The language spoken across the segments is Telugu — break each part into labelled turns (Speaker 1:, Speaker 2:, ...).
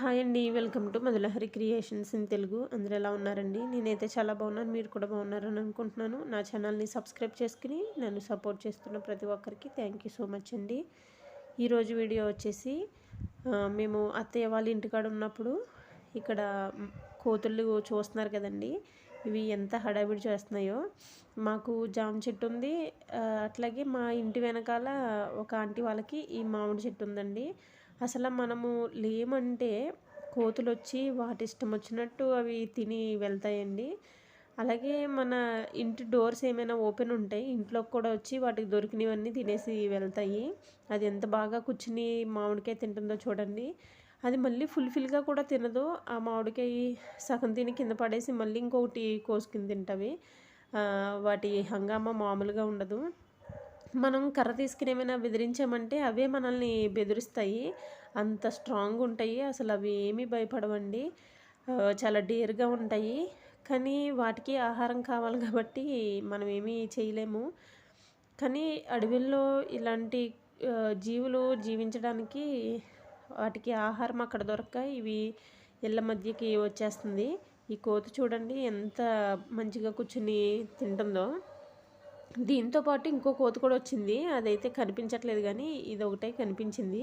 Speaker 1: హాయ్ అండి. Welcome to Madhulahari creations in Telugu. అందరు ఎలా ఉన్నారండి? నేనైతే చాలా బాగున్నాను. మీరు కూడా బాగున్నారని అనుకుంటున్నాను. నా ఛానల్ని సబ్స్క్రైబ్ చేసుకుని నన్ను సపోర్ట్ చేస్తున్న ప్రతి ఒక్కరికి థ్యాంక్ యూ సో మచ్ అండి. ఈరోజు వీడియో వచ్చేసి మేము అత్తయ్య వాళ్ళ ఇంటికాడ ఉన్నప్పుడు ఇక్కడ కోతులు చూస్తున్నారు కదండి. ఇవి ఎంత హడావిడి చేస్తున్నాయో. మాకు జామ చెట్టు ఉంది. అట్లాగే మా ఇంటి వెనకాల ఒక ఆంటీ వాళ్ళకి ఈ మామిడి చెట్టు ఉందండి. అసలు మనము లేమంటే కోతులు వచ్చి వాటి ఇష్టం వచ్చినట్టు అవి తిని వెళ్తాయండి. అలాగే మన ఇంటి డోర్స్ ఏమైనా ఓపెన్ ఉంటాయి ఇంట్లోకి కూడా వచ్చి వాటికి దొరికినవన్నీ తినేసి వెళ్తాయి. అది ఎంత బాగా కూర్చుని మామిడికాయ తింటుందో చూడండి. అది మళ్ళీ ఫుల్ఫిల్గా కూడా తినదు. ఆ మామిడికాయ సగం తిని కింద పడేసి మళ్ళీ ఇంకొకటి కోసుకుని తింటవి. వాటి హంగామా మామూలుగా ఉండదు. మనం కర్ర తీసుకుని ఏమైనా బెదిరించామంటే అవే మనల్ని బెదిరిస్తాయి. అంత స్ట్రాంగ్ ఉంటాయి. అసలు అవి ఏమీ భయపడవండి. చాలా డేర్గా ఉంటాయి. కానీ వాటికి ఆహారం కావాలి కాబట్టి మనం ఏమీ చేయలేము. కానీ అడవిల్లో ఇలాంటి జీవులు జీవించడానికి వాటికి ఆహారం అక్కడ దొరక్క ఇవి ఇళ్ళ మధ్యకి వచ్చేస్తుంది. ఈ కోతి చూడండి ఎంత మంచిగా కూర్చుని తింటుందో. దీంతో పాటు ఇంకో కోతి కూడా వచ్చింది. అదైతే కనిపించట్లేదు కానీ ఇది ఒకటే కనిపించింది.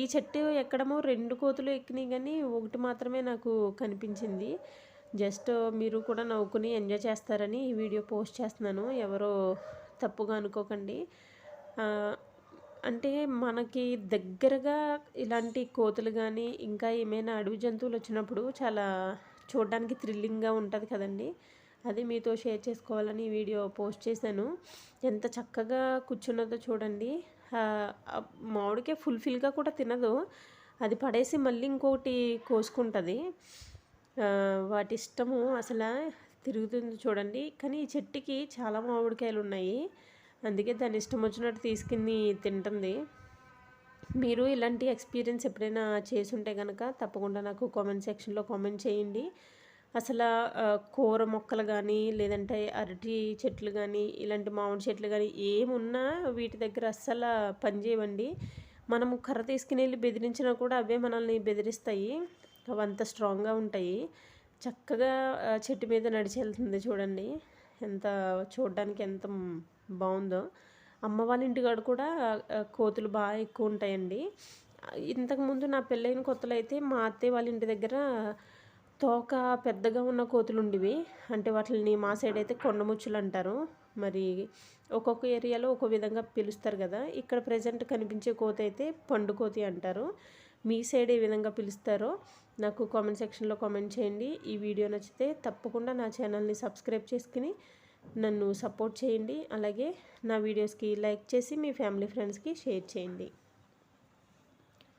Speaker 1: ఈ చెట్టు ఎక్కడమో రెండు కోతులు ఎక్కినాయి కానీ ఒకటి మాత్రమే నాకు కనిపించింది. జస్ట్ మీరు కూడా నవ్వుకుని ఎంజాయ్ చేస్తారని ఈ వీడియో పోస్ట్ చేస్తున్నాను. ఎవరో తప్పుగా అనుకోకండి. అంటే మనకి దగ్గరగా ఇలాంటి కోతులు కానీ ఇంకా ఏమైనా అడవి జంతువులు వచ్చినప్పుడు చాలా చూడడానికి థ్రిల్లింగ్గా ఉంటుంది కదండి. అది మీతో షేర్ చేసుకోవాలని వీడియో పోస్ట్ చేశాను. ఎంత చక్కగా కూర్చున్నదో చూడండి. మామిడికే ఫుల్ఫిల్గా కూడా తినదు. అది పడేసి మళ్ళీ ఇంకొకటి కోసుకుంటుంది. వాటి ఇష్టము అసలు తిరుగుతుంది చూడండి. కానీ ఈ చెట్టుకి చాలా మామిడికాయలు ఉన్నాయి. అందుకే దాని ఇష్టం వచ్చినట్టు తీసుకుని తింటుంది. మీరు ఇలాంటి ఎక్స్పీరియన్స్ ఎప్పుడైనా చేసుంటే కనుక తప్పకుండా నాకు కామెంట్ సెక్షన్లో కామెంట్ చేయండి. అసలు కూర మొక్కలు కానీ లేదంటే అరటి చెట్లు కానీ ఇలాంటి మామిడి చెట్లు కానీ ఏమున్నా వీటి దగ్గర అస్సలు పనిచేయవండి మనము కర్ర తీసుకుని వెళ్ళి బెదిరించినా కూడా అవే మనల్ని బెదిరిస్తాయి. అవి అంత స్ట్రాంగ్గా ఉంటాయి. చక్కగా చెట్టు మీద నడిచి వెళ్తుంది చూడండి. ఎంత చూడడానికి ఎంత బాగుందో. అమ్మ వాళ్ళ ఇంటికాడ కూడా కోతులు బాగా ఎక్కువ ఉంటాయండి. ఇంతకుముందు నా పెళ్ళైన కొత్తలో అయితే మా అత్తయ్య వాళ్ళ ఇంటి దగ్గర తోక పెద్దగా ఉన్న కోతులుండివి. అంటే వాటిని మా సైడ్ అయితే కొండముచ్చులు అంటారు మరి ఒక్కొక్క ఏరియాలో ఒక్కొక్క విధంగా పిలుస్తారు కదా. ఇక్కడ ప్రజెంట్ కనిపించే కోతి అయితే పండు కోతి అంటారు. మీ సైడ్ ఏ విధంగా పిలుస్తారో నాకు కామెంట్ సెక్షన్లో కామెంట్ చేయండి. ఈ వీడియో నచ్చితే తప్పకుండా నా ఛానల్ని సబ్స్క్రైబ్ చేసుకుని నన్ను సపోర్ట్ చేయండి. అలాగే నా వీడియోస్కి లైక్ చేసి మీ ఫ్యామిలీ ఫ్రెండ్స్కి షేర్ చేయండి.